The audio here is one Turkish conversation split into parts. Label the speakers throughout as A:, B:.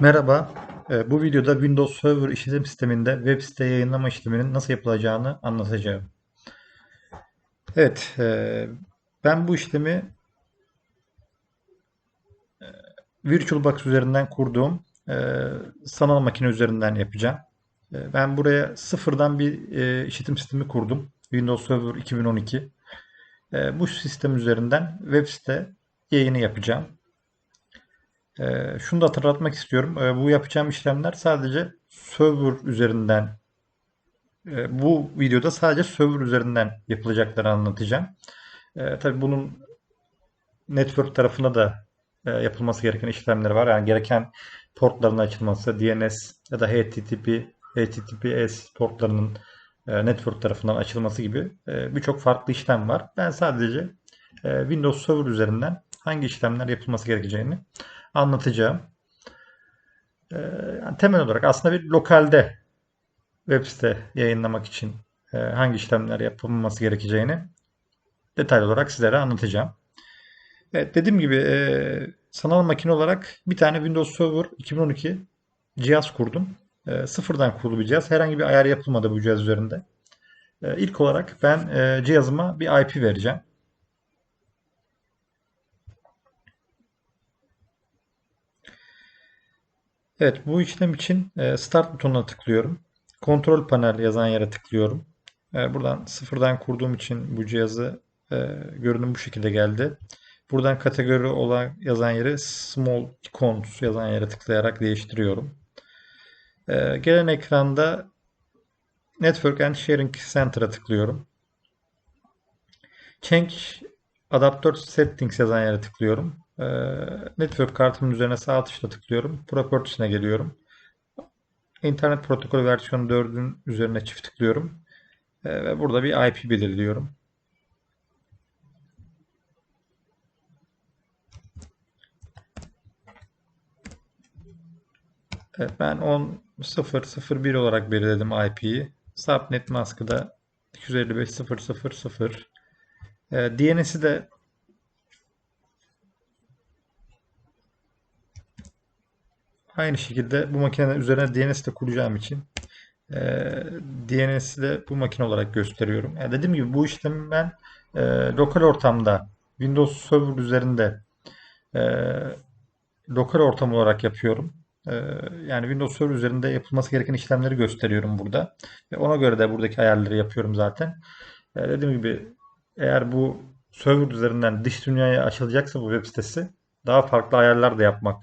A: Merhaba, e, bu videoda Windows Server işletim sisteminde web site yayınlama işleminin nasıl yapılacağını anlatacağım. Evet, e, ben bu işlemi e, VirtualBox üzerinden kurduğum e, sanal makine üzerinden yapacağım. Ben buraya sıfırdan bir işletim sistemi kurdum. Windows Server 2012. E, Bu sistem üzerinden web site yayını yapacağım. Ee, şunu da hatırlatmak istiyorum. Ee, bu yapacağım işlemler sadece server üzerinden e, bu videoda sadece server üzerinden yapılacakları anlatacağım. Ee, tabii bunun network tarafında da e, yapılması gereken işlemler var. Yani gereken portların açılması, DNS ya da HTTP, HTTPS portlarının e, network tarafından açılması gibi e, birçok farklı işlem var. Ben sadece e, Windows Server üzerinden hangi işlemler yapılması gerekeceğini anlatacağım. Ee, yani temel olarak aslında bir lokalde web site yayınlamak için e, hangi işlemler yapılması gerekeceğini detaylı olarak sizlere anlatacağım. Evet dediğim gibi e, sanal makine olarak bir tane Windows Server 2012 cihaz kurdum. E, sıfırdan kurulu bir cihaz. Herhangi bir ayar yapılmadı bu cihaz üzerinde. E, ilk olarak ben cihazıma bir IP vereceğim. Evet, bu işlem için e, Start butonuna tıklıyorum. Kontrol panel yazan yere tıklıyorum. E, Buradan sıfırdan kurduğum için bu cihazı e, görünüm bu şekilde geldi. Buradan kategori olan yazan yeri Small Icons yazan yere tıklayarak değiştiriyorum. Gelen ekranda Network and Sharing Center'a tıklıyorum. Change Adapter Settings yazan yere tıklıyorum. Ee, Network kartımın üzerine sağ tuşla tıklıyorum. Properties'ine geliyorum. İnternet protokolü versiyon 4'ün üzerine çift tıklıyorum. Ee, ve burada bir IP belirliyorum. Evet, ben 10.0.0.1 olarak belirledim IP'yi. Subnet maskı da 255.0.0.0. Ee, DNS'i de Aynı şekilde bu makinenin üzerine DNS de kuracağım için e, DNS'i de bu makine olarak gösteriyorum. Yani dediğim gibi bu işlemi ben e, lokal ortamda Windows Server üzerinde e, lokal ortam olarak yapıyorum. E, yani Windows Server üzerinde yapılması gereken işlemleri gösteriyorum burada. Ve ona göre de buradaki ayarları yapıyorum zaten. E, dediğim gibi eğer bu server üzerinden dış dünyaya açılacaksa bu web sitesi daha farklı ayarlar da yapmak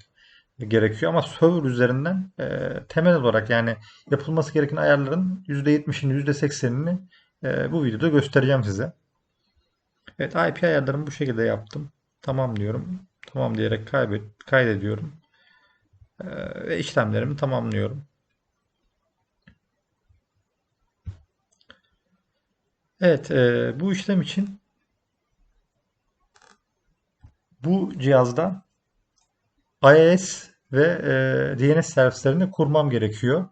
A: gerekiyor ama server üzerinden e, temel olarak yani yapılması gereken ayarların %70'ini %80'ini e, bu videoda göstereceğim size. Evet IP ayarlarımı bu şekilde yaptım. Tamam diyorum. Tamam diyerek kaybet, kaydediyorum. E, ve işlemlerimi tamamlıyorum. Evet e, bu işlem için bu cihazda IIS ve e, DNS servislerini kurmam gerekiyor.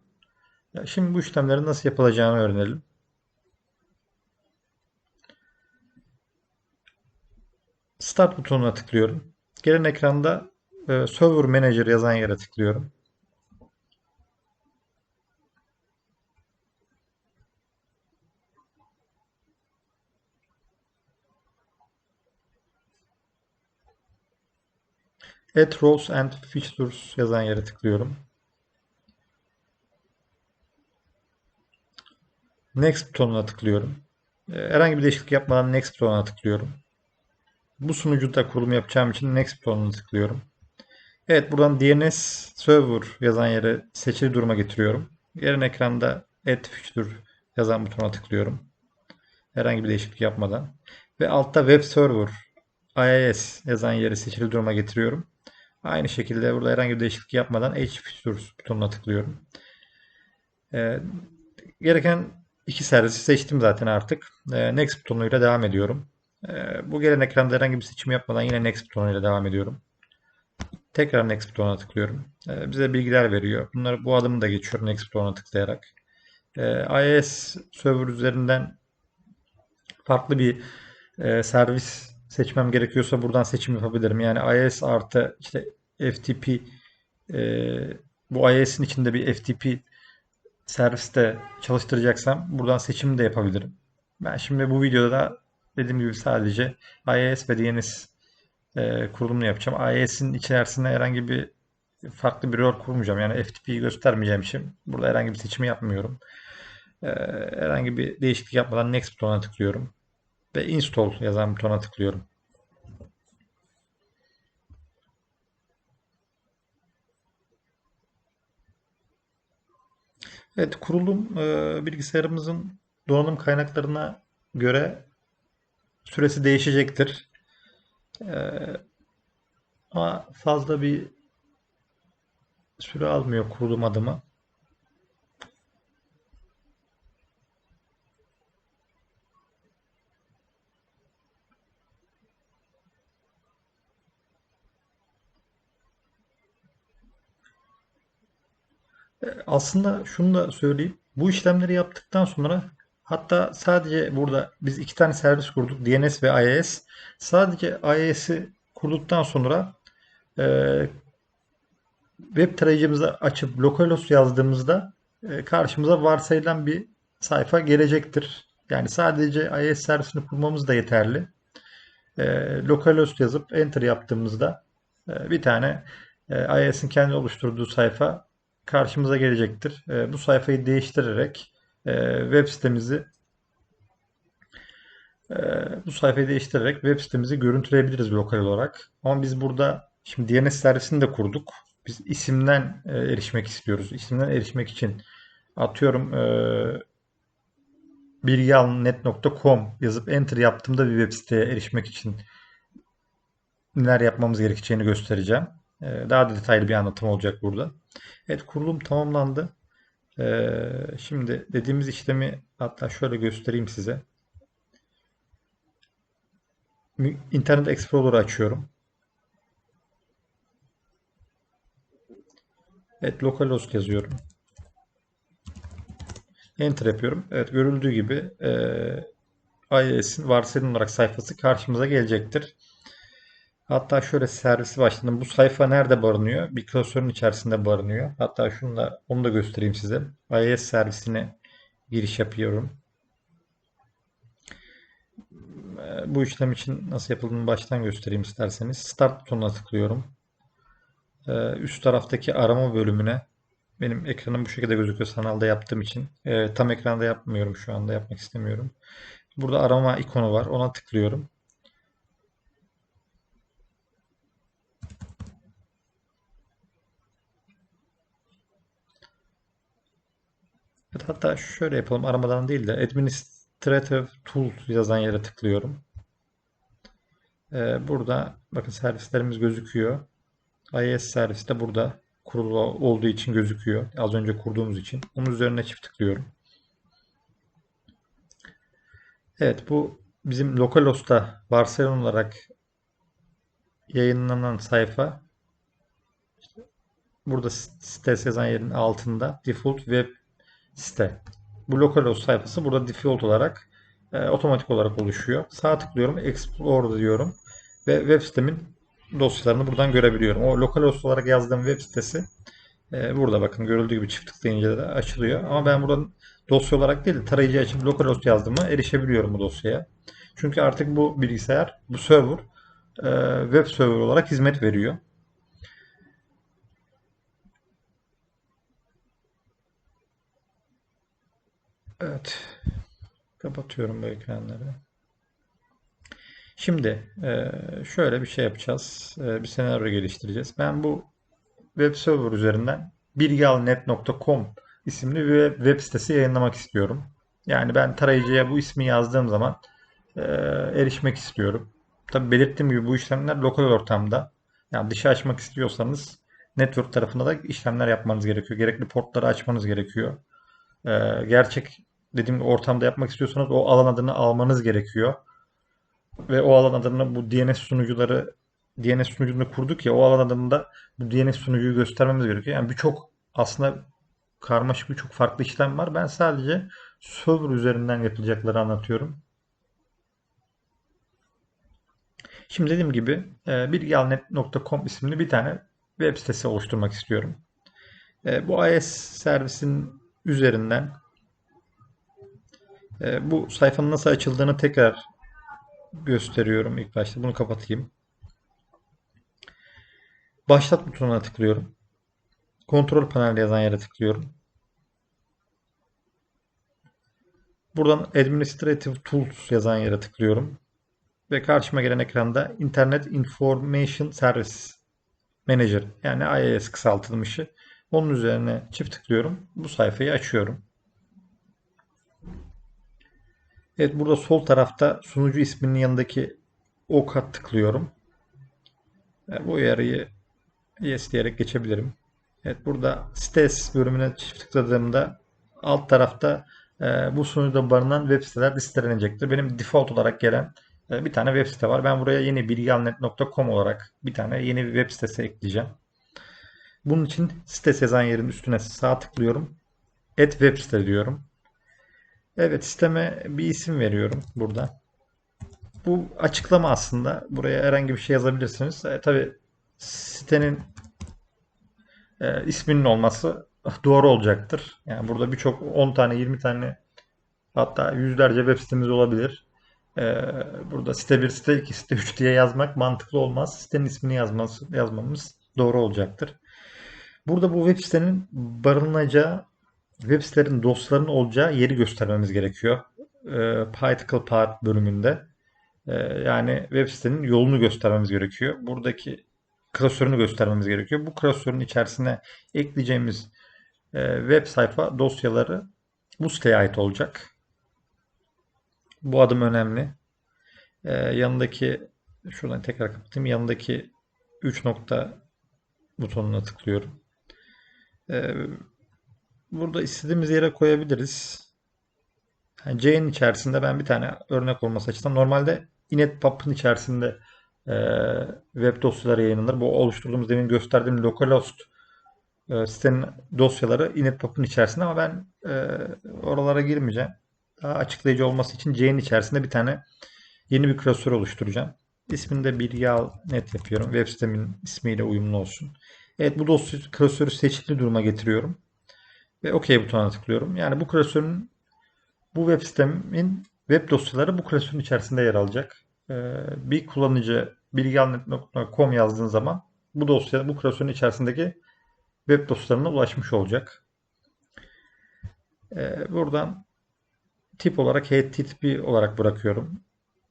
A: Şimdi bu işlemlerin nasıl yapılacağını öğrenelim. Start butonuna tıklıyorum. Gelen ekranda e, Server Manager yazan yere tıklıyorum. Add Roles and Features yazan yere tıklıyorum. Next butonuna tıklıyorum. Ee, herhangi bir değişiklik yapmadan Next butonuna tıklıyorum. Bu sunucuda kurulum yapacağım için Next butonuna tıklıyorum. Evet buradan DNS Server yazan yere seçili duruma getiriyorum. Yarın ekranda Add Feature yazan butona tıklıyorum. Herhangi bir değişiklik yapmadan. Ve altta Web Server IIS yazan yeri seçili duruma getiriyorum. Aynı şekilde burada herhangi bir değişiklik yapmadan H Features butonuna tıklıyorum. Ee, gereken iki servisi seçtim zaten artık. Ee, Next butonuyla devam ediyorum. Ee, bu gelen ekranda herhangi bir seçim yapmadan yine Next butonuyla devam ediyorum. Tekrar Next butonuna tıklıyorum. Ee, bize bilgiler veriyor. Bunları bu adımı da geçiyorum Next butonuna tıklayarak. Ee, IIS server üzerinden farklı bir e, servis seçmem gerekiyorsa buradan seçim yapabilirim. Yani IIS artı işte FTP e, bu IIS'in içinde bir FTP serviste çalıştıracaksam buradan seçim de yapabilirim. Ben şimdi bu videoda dediğim gibi sadece IIS ve DNS e, kurulumunu yapacağım. IIS'in içerisinde herhangi bir farklı bir rol kurmayacağım. Yani FTP'yi göstermeyeceğim için burada herhangi bir seçimi yapmıyorum. E, herhangi bir değişiklik yapmadan Next butonuna tıklıyorum. Ve Install yazan butona tıklıyorum. Evet, kurulum e, bilgisayarımızın donanım kaynaklarına göre süresi değişecektir. E, ama fazla bir süre almıyor kurulum adımı. Aslında şunu da söyleyeyim. Bu işlemleri yaptıktan sonra hatta sadece burada biz iki tane servis kurduk. DNS ve IIS. Sadece IIS'i kurduktan sonra e, web tarayıcımızı açıp localhost yazdığımızda e, karşımıza varsayılan bir sayfa gelecektir. Yani sadece IIS servisini kurmamız da yeterli. E, localhost yazıp enter yaptığımızda e, bir tane e, IIS'in kendi oluşturduğu sayfa karşımıza gelecektir. E, bu sayfayı değiştirerek e, web sitemizi e, bu sayfayı değiştirerek web sitemizi görüntüleyebiliriz lokal olarak. Ama biz burada şimdi DNS servisini de kurduk. Biz isimden e, erişmek istiyoruz. İsimden erişmek için atıyorum e, bilgialnet.com yazıp enter yaptığımda bir web siteye erişmek için neler yapmamız gerekeceğini göstereceğim. E, daha detaylı bir anlatım olacak burada. Evet kurulum tamamlandı. Ee, şimdi dediğimiz işlemi hatta şöyle göstereyim size. Internet Explorer'ı açıyorum. Evet localhost yazıyorum. Enter yapıyorum. Evet görüldüğü gibi e, IIS'in varsayılan olarak sayfası karşımıza gelecektir. Hatta şöyle servisi başladım. Bu sayfa nerede barınıyor? Bir klasörün içerisinde barınıyor. Hatta şunu da onu da göstereyim size. IIS servisine giriş yapıyorum. Bu işlem için nasıl yapıldığını baştan göstereyim isterseniz. Start butonuna tıklıyorum. Ee, üst taraftaki arama bölümüne benim ekranım bu şekilde gözüküyor sanalda yaptığım için. Ee, tam ekranda yapmıyorum şu anda yapmak istemiyorum. Burada arama ikonu var. Ona tıklıyorum. Hatta şöyle yapalım. Aramadan değil de Administrative Tools yazan yere tıklıyorum. Ee, burada bakın servislerimiz gözüküyor. IIS servisi de burada kurulu olduğu için gözüküyor. Az önce kurduğumuz için. Onun üzerine çift tıklıyorum. Evet bu bizim localhost'ta varsayılan olarak yayınlanan sayfa işte burada sitesi yazan yerin altında default web site. Bu localhost sayfası burada default olarak e, otomatik olarak oluşuyor. Sağ tıklıyorum, explore diyorum ve web sitemin dosyalarını buradan görebiliyorum. O localhost olarak yazdığım web sitesi e, burada bakın görüldüğü gibi çift tıklayınca da açılıyor. Ama ben buradan dosya olarak değil tarayıcı açıp localhost yazdığımı erişebiliyorum bu dosyaya. Çünkü artık bu bilgisayar, bu server e, web server olarak hizmet veriyor. Evet. Kapatıyorum bu ekranları. Şimdi e, şöyle bir şey yapacağız. E, bir senaryo geliştireceğiz. Ben bu web server üzerinden bilgialnet.com isimli bir web sitesi yayınlamak istiyorum. Yani ben tarayıcıya bu ismi yazdığım zaman e, erişmek istiyorum. Tabi belirttiğim gibi bu işlemler lokal ortamda. Yani dışı açmak istiyorsanız network tarafında da işlemler yapmanız gerekiyor. Gerekli portları açmanız gerekiyor. gerçek dediğim ortamda yapmak istiyorsanız o alan adını almanız gerekiyor. Ve o alan adını bu DNS sunucuları DNS sunucunu kurduk ya o alan adında bu DNS sunucuyu göstermemiz gerekiyor. Yani birçok aslında karmaşık birçok farklı işlem var. Ben sadece server üzerinden yapılacakları anlatıyorum. Şimdi dediğim gibi e, bilgialnet.com isimli bir tane web sitesi oluşturmak istiyorum. E, bu IS servisin üzerinden e, bu sayfanın nasıl açıldığını tekrar gösteriyorum ilk başta. Bunu kapatayım. Başlat butonuna tıklıyorum. Kontrol paneli yazan yere tıklıyorum. Buradan Administrative Tools yazan yere tıklıyorum. Ve karşıma gelen ekranda Internet Information Service Manager yani IIS kısaltılmışı. Onun üzerine çift tıklıyorum. Bu sayfayı açıyorum. Evet burada sol tarafta sunucu isminin yanındaki oka tıklıyorum. Bu uyarıyı yes diyerek geçebilirim. Evet burada stes bölümüne çift tıkladığımda alt tarafta e, bu sunucuda barınan web siteler listelenecektir. Benim default olarak gelen e, bir tane web site var. Ben buraya yeni bilgialnet.com olarak bir tane yeni bir web sitesi ekleyeceğim. Bunun için site yazan yerin üstüne sağ tıklıyorum. Add web site diyorum. Evet sisteme bir isim veriyorum burada. Bu açıklama aslında. Buraya herhangi bir şey yazabilirsiniz. E, Tabi sitenin e, isminin olması doğru olacaktır. Yani burada birçok 10 tane 20 tane hatta yüzlerce web sitemiz olabilir. E, burada site 1, site 2, site 3 diye yazmak mantıklı olmaz. Sitenin ismini yazması, yazmamız doğru olacaktır. Burada bu web sitenin barınacağı web sitelerin dosyalarının olacağı yeri göstermemiz gerekiyor. E, Particle Path bölümünde. E, yani web sitenin yolunu göstermemiz gerekiyor. Buradaki klasörünü göstermemiz gerekiyor. Bu klasörün içerisine ekleyeceğimiz e, web sayfa dosyaları bu siteye ait olacak. Bu adım önemli. E, yanındaki şuradan tekrar kapatayım. Yanındaki 3 nokta butonuna tıklıyorum. E, burada istediğimiz yere koyabiliriz. Yani C'nin içerisinde ben bir tane örnek olması açısından normalde inetpub'ın içerisinde e, web dosyaları yayınlanır. Bu oluşturduğumuz demin gösterdiğim localhost e, sitenin dosyaları inetpub'ın içerisinde ama ben e, oralara girmeyeceğim. Daha açıklayıcı olması için C'nin içerisinde bir tane yeni bir klasör oluşturacağım. İsmini de bir yağ net yapıyorum. Web sitemin ismiyle uyumlu olsun. Evet bu dosya klasörü seçili duruma getiriyorum. Ve OK butonuna tıklıyorum. Yani bu klasörün bu web sitemin web dosyaları bu klasörün içerisinde yer alacak. Ee, bir kullanıcı bilgialnet.com yazdığın zaman bu dosya bu klasörün içerisindeki web dosyalarına ulaşmış olacak. Ee, buradan tip olarak HTTP olarak bırakıyorum.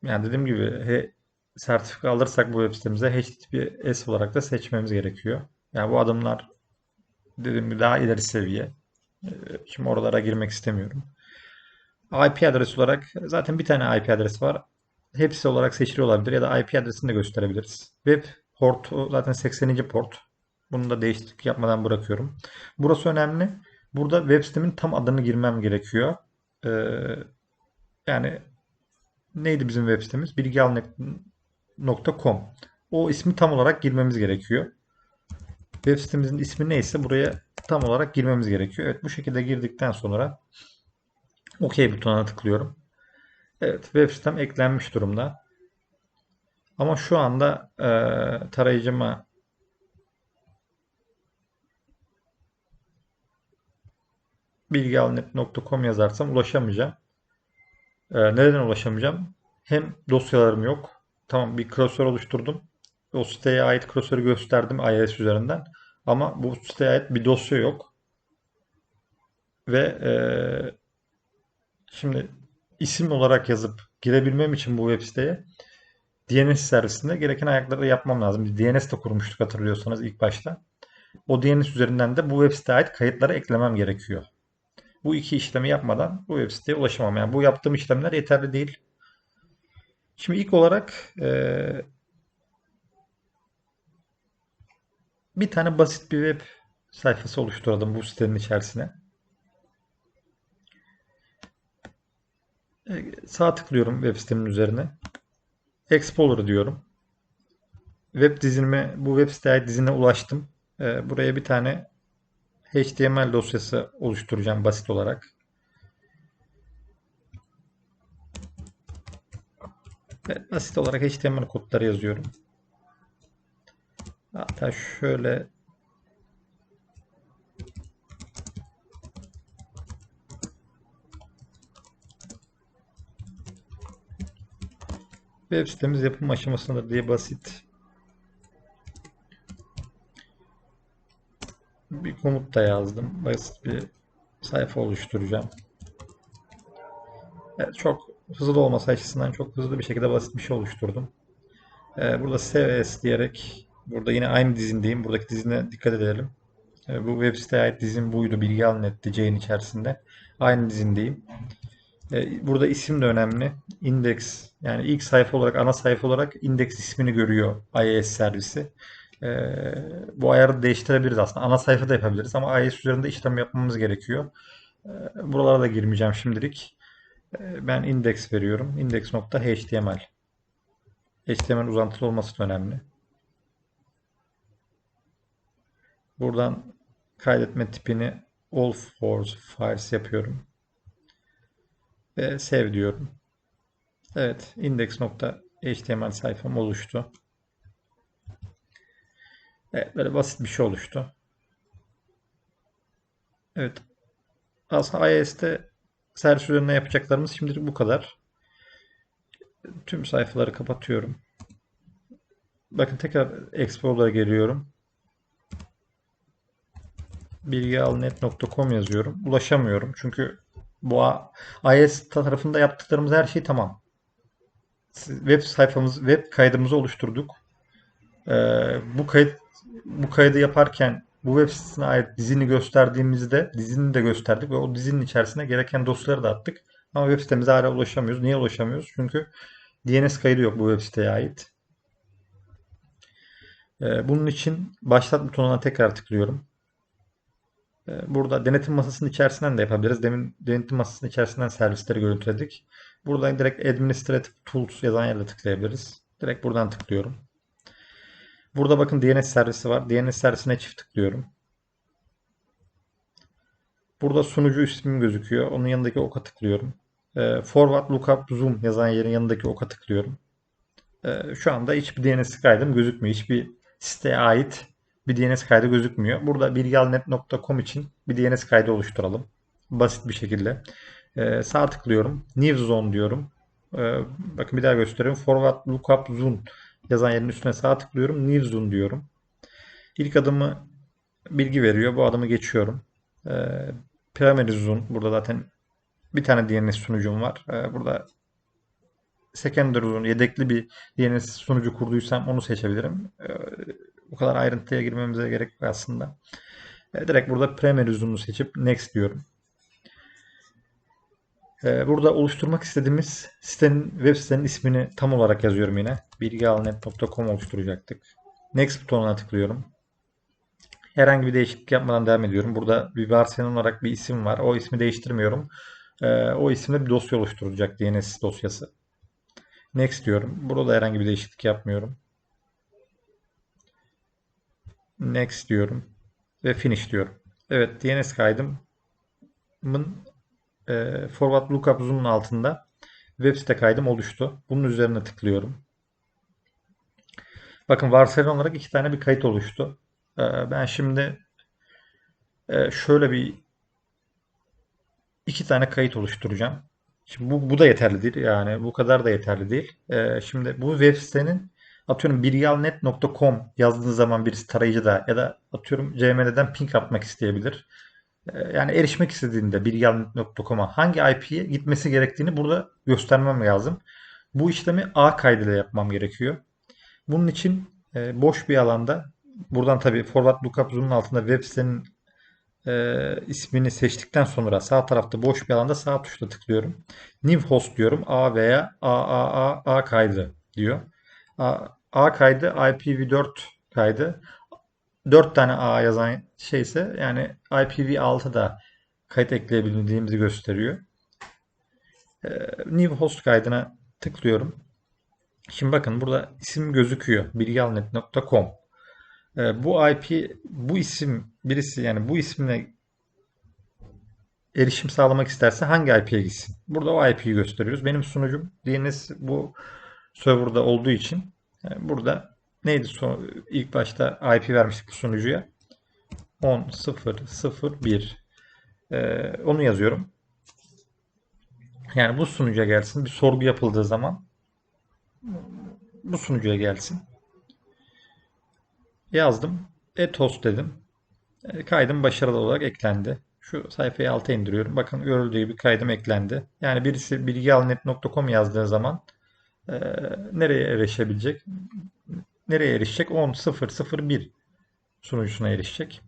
A: Yani dediğim gibi sertifika alırsak bu web sitemize HTTPS olarak da seçmemiz gerekiyor. Yani bu adımlar dediğim gibi daha ileri seviye. Ee, şimdi oralara girmek istemiyorum. IP adresi olarak zaten bir tane IP adresi var. Hepsi olarak seçili olabilir ya da IP adresini de gösterebiliriz. Web port zaten 80. port. Bunu da değişiklik yapmadan bırakıyorum. Burası önemli. Burada web sitemin tam adını girmem gerekiyor. Ee, yani neydi bizim web sitemiz? bilgialnet.com O ismi tam olarak girmemiz gerekiyor. Web sitemizin ismi neyse buraya tam olarak girmemiz gerekiyor. Evet bu şekilde girdikten sonra OK butonuna tıklıyorum. Evet web sitem eklenmiş durumda. Ama şu anda e, tarayıcıma bilgialnet.com yazarsam ulaşamayacağım. E, neden ulaşamayacağım? Hem dosyalarım yok. Tamam bir klasör oluşturdum. O siteye ait klasörü gösterdim iOS üzerinden. Ama bu siteye ait bir dosya yok. Ve e, şimdi isim olarak yazıp girebilmem için bu web siteye DNS servisinde gereken ayakları yapmam lazım. Biz DNS de kurmuştuk hatırlıyorsanız ilk başta. O DNS üzerinden de bu web siteye ait kayıtları eklemem gerekiyor. Bu iki işlemi yapmadan bu web siteye ulaşamam. Yani bu yaptığım işlemler yeterli değil. Şimdi ilk olarak e, bir tane basit bir web sayfası oluşturalım bu sitenin içerisine. E, sağ tıklıyorum web sitemin üzerine. Explorer diyorum. Web dizilime, bu web siteye dizine ulaştım. E, buraya bir tane HTML dosyası oluşturacağım basit olarak. Basit olarak HTML kodları yazıyorum. Hatta şöyle web sitemiz yapım aşamasındadır diye basit bir komut da yazdım. Basit bir sayfa oluşturacağım. Evet, çok hızlı olması açısından çok hızlı bir şekilde basit bir şey oluşturdum. Ee, burada CVS diyerek burada yine aynı dizindeyim. Buradaki dizine dikkat edelim. Ee, bu web siteye ait dizim buydu. Bilgi alınetti C'nin içerisinde. Aynı dizindeyim. Ee, burada isim de önemli. Index yani ilk sayfa olarak ana sayfa olarak index ismini görüyor IIS servisi. Ee, bu ayarı değiştirebiliriz aslında. Ana sayfada yapabiliriz ama IIS üzerinde işlem yapmamız gerekiyor. Buralara da girmeyeceğim şimdilik. Ben index veriyorum. index.html HTML uzantılı olması da önemli. Buradan kaydetme tipini all for files yapıyorum. Ve save diyorum. Evet, index.html sayfam oluştu. Evet, böyle basit bir şey oluştu. Evet. Aslında iOS'te servis üzerinde yapacaklarımız şimdilik bu kadar. Tüm sayfaları kapatıyorum. Bakın tekrar Explorer'a geliyorum. bilgialnet.com yazıyorum. Ulaşamıyorum. Çünkü bu iOS tarafında yaptıklarımız her şey tamam. Web sayfamız, web kaydımızı oluşturduk. Ee, bu kayıt bu kaydı yaparken bu web sitesine ait dizini gösterdiğimizde dizini de gösterdik ve o dizinin içerisine gereken dosyaları da attık. Ama web sitemize hala ulaşamıyoruz. Niye ulaşamıyoruz? Çünkü DNS kaydı yok bu web siteye ait. Ee, bunun için başlat butonuna tekrar tıklıyorum. Ee, burada denetim masasının içerisinden de yapabiliriz. Demin denetim masasının içerisinden servisleri görüntüledik. Buradan direkt Administrative Tools yazan yerde tıklayabiliriz. Direkt buradan tıklıyorum. Burada bakın DNS servisi var. DNS servisine çift tıklıyorum. Burada sunucu ismim gözüküyor. Onun yanındaki oka tıklıyorum. E, forward lookup zoom yazan yerin yanındaki oka tıklıyorum. E, şu anda hiçbir DNS kaydım gözükmüyor. Hiçbir siteye ait bir DNS kaydı gözükmüyor. Burada bilgialnet.com için bir DNS kaydı oluşturalım. Basit bir şekilde. E, sağ tıklıyorum. New Zone diyorum. E, bakın bir daha gösteriyorum. Forward lookup zoom yazan yerin üstüne sağ tıklıyorum. New Zone diyorum. İlk adımı bilgi veriyor. Bu adımı geçiyorum. E, primary zoom. Burada zaten bir tane DNS sunucum var. E, burada secondary zone yedekli bir DNS sunucu kurduysam onu seçebilirim. E, bu kadar ayrıntıya girmemize gerek yok aslında. E, direkt burada primary zone'u seçip next diyorum. Ee, burada oluşturmak istediğimiz sitenin web sitenin ismini tam olarak yazıyorum yine. bilgialnet.com oluşturacaktık. Next butonuna tıklıyorum. Herhangi bir değişiklik yapmadan devam ediyorum. Burada bir varsayılan olarak bir isim var. O ismi değiştirmiyorum. Ee, o isimde bir dosya oluşturulacak. DNS dosyası. Next diyorum. Burada herhangi bir değişiklik yapmıyorum. Next diyorum. Ve finish diyorum. Evet DNS kaydımın e, forward lookup zoom'un altında web site kaydım oluştu. Bunun üzerine tıklıyorum. Bakın varsayılan olarak iki tane bir kayıt oluştu. E, ben şimdi e, şöyle bir iki tane kayıt oluşturacağım. Şimdi bu, bu da yeterli değil. Yani bu kadar da yeterli değil. E, şimdi bu web sitenin atıyorum bilgialnet.com yazdığınız zaman birisi tarayıcıda ya da atıyorum CMN'den ping atmak isteyebilir. Ee, yani erişmek istediğinde bilgialnet.com'a hangi IP'ye gitmesi gerektiğini burada göstermem lazım. Bu işlemi A kaydıyla yapmam gerekiyor. Bunun için e, boş bir alanda buradan tabii forward lookup zoom'un altında web sitenin e, ismini seçtikten sonra sağ tarafta boş bir alanda sağ tuşla tıklıyorum. New host diyorum. A veya A, A, A, A kaydı diyor. A, A kaydı IPv4 kaydı. 4 tane A yazan şeyse yani IPv6'da kayıt ekleyebildiğimizi gösteriyor. Ee, New host kaydına tıklıyorum. Şimdi bakın burada isim gözüküyor. bilgialnet.com ee, Bu IP, bu isim birisi yani bu isimle erişim sağlamak isterse hangi IP'ye gitsin? Burada o IP'yi gösteriyoruz. Benim sunucum DNS bu serverda olduğu için burada neydi son, ilk başta IP vermiştik bu sunucuya. 10.0.0.1 ee, onu yazıyorum. Yani bu sunucuya gelsin. Bir sorgu yapıldığı zaman bu sunucuya gelsin. Yazdım. Ethos dedim. E, Kaydım başarılı olarak eklendi. Şu sayfayı alta indiriyorum. Bakın görüldüğü gibi kaydım eklendi. Yani birisi bilgialnet.com yazdığı zaman e, nereye erişebilecek? Nereye erişecek? 10.001 sunucusuna erişecek.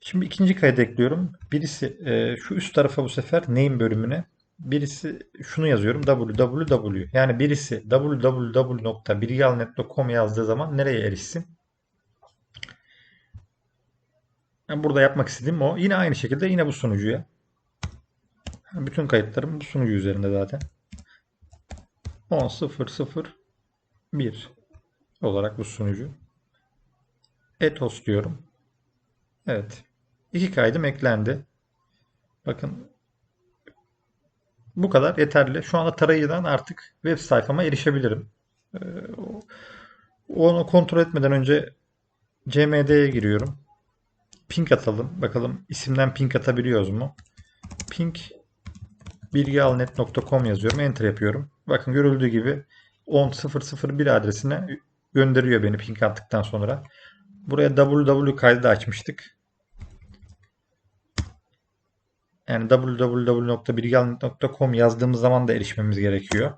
A: Şimdi ikinci kaydı ekliyorum. Birisi e, şu üst tarafa bu sefer name bölümüne birisi şunu yazıyorum www. Yani birisi www.bilgialnet.com yazdığı zaman nereye erişsin? Yani burada yapmak istediğim o. Yine aynı şekilde yine bu sunucuya. Bütün kayıtlarım bu sunucu üzerinde zaten. 10.001 olarak bu sunucu. Ethos diyorum. Evet. İki kaydım eklendi. Bakın bu kadar yeterli. Şu anda tarayıcıdan artık web sayfama erişebilirim. Ee, onu kontrol etmeden önce CMD'ye giriyorum. Ping atalım. Bakalım isimden ping atabiliyoruz mu? Ping bilgialnet.com yazıyorum. Enter yapıyorum. Bakın görüldüğü gibi 10.001 adresine gönderiyor beni ping attıktan sonra. Buraya www kaydı açmıştık. Yani www.bilgialnet.com yazdığımız zaman da erişmemiz gerekiyor.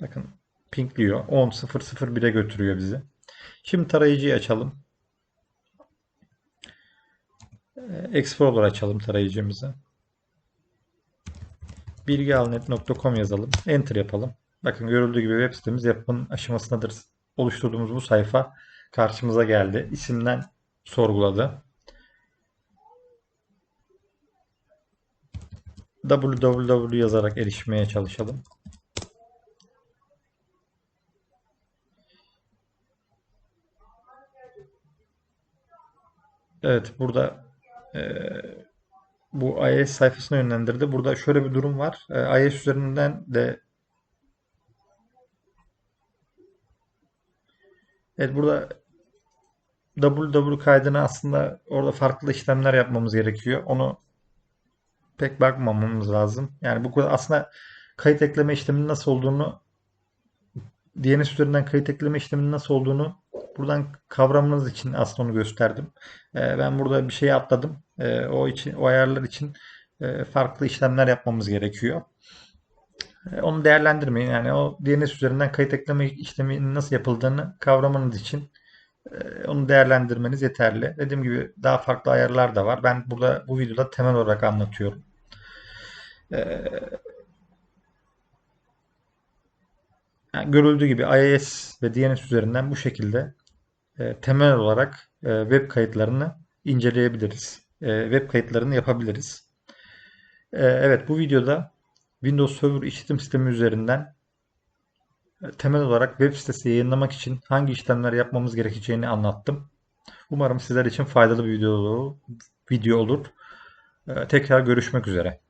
A: Bakın pinkliyor. 10.001'e götürüyor bizi. Şimdi tarayıcıyı açalım. Explorer açalım tarayıcımızı. Bilgialnet.com yazalım. Enter yapalım. Bakın görüldüğü gibi web sitemiz yapım aşamasındadır. Oluşturduğumuz bu sayfa karşımıza geldi. İsimden sorguladı. www yazarak erişmeye çalışalım. Evet burada e, bu IIS sayfasına yönlendirdi. Burada şöyle bir durum var. E, IIS üzerinden de Evet burada www kaydına aslında orada farklı işlemler yapmamız gerekiyor. Onu pek bakmamamız lazım. Yani bu aslında kayıt ekleme işleminin nasıl olduğunu DNS üzerinden kayıt ekleme işleminin nasıl olduğunu buradan kavramanız için aslında onu gösterdim. Ee, ben burada bir şey atladım. Ee, o için o ayarlar için e, farklı işlemler yapmamız gerekiyor. Ee, onu değerlendirmeyin. Yani o DNS üzerinden kayıt ekleme işleminin nasıl yapıldığını kavramanız için e, onu değerlendirmeniz yeterli. Dediğim gibi daha farklı ayarlar da var. Ben burada bu videoda temel olarak anlatıyorum. Yani görüldüğü gibi IIS ve DNS üzerinden bu şekilde e, temel olarak e, web kayıtlarını inceleyebiliriz. E, web kayıtlarını yapabiliriz. Evet bu videoda Windows Server işletim sistemi üzerinden temel olarak web sitesi yayınlamak için hangi işlemler yapmamız gerekeceğini anlattım. Umarım sizler için faydalı bir video olur. Tekrar görüşmek üzere.